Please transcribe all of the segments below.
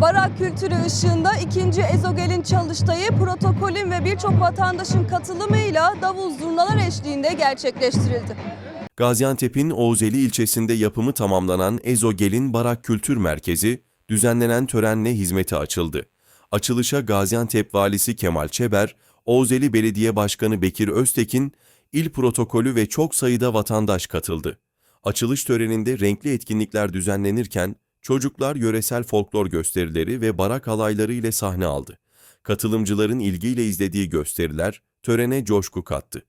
Barak kültürü ışığında ikinci Ezogel'in çalıştayı protokolün ve birçok vatandaşın katılımıyla davul zurnalar eşliğinde gerçekleştirildi. Gaziantep'in Oğuzeli ilçesinde yapımı tamamlanan Ezogel'in Barak Kültür Merkezi, düzenlenen törenle hizmete açıldı. Açılışa Gaziantep Valisi Kemal Çeber, Oğuzeli Belediye Başkanı Bekir Öztekin, il protokolü ve çok sayıda vatandaş katıldı. Açılış töreninde renkli etkinlikler düzenlenirken, çocuklar yöresel folklor gösterileri ve barak halayları ile sahne aldı. Katılımcıların ilgiyle izlediği gösteriler törene coşku kattı.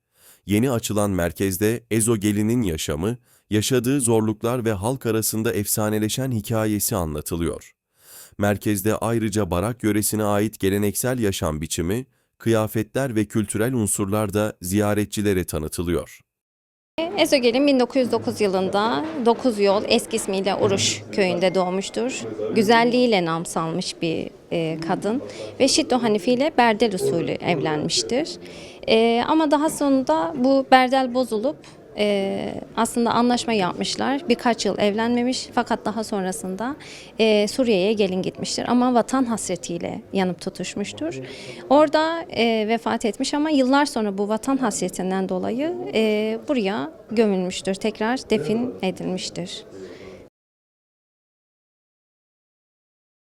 Yeni açılan merkezde Ezogelin'in yaşamı, yaşadığı zorluklar ve halk arasında efsaneleşen hikayesi anlatılıyor. Merkezde ayrıca Barak yöresine ait geleneksel yaşam biçimi, kıyafetler ve kültürel unsurlar da ziyaretçilere tanıtılıyor. Ezogel'in 1909 yılında 9 yol eski ismiyle Uruş köyünde doğmuştur. Güzelliğiyle nam salmış bir e, kadın ve Şiddo Hanifi ile Berdel usulü evlenmiştir. E, ama daha sonunda bu Berdel bozulup e, aslında anlaşma yapmışlar. Birkaç yıl evlenmemiş fakat daha sonrasında e, Suriye'ye gelin gitmiştir. Ama vatan hasretiyle yanıp tutuşmuştur. Orada e, vefat etmiş ama yıllar sonra bu vatan hasretinden dolayı e, buraya gömülmüştür. Tekrar defin edilmiştir.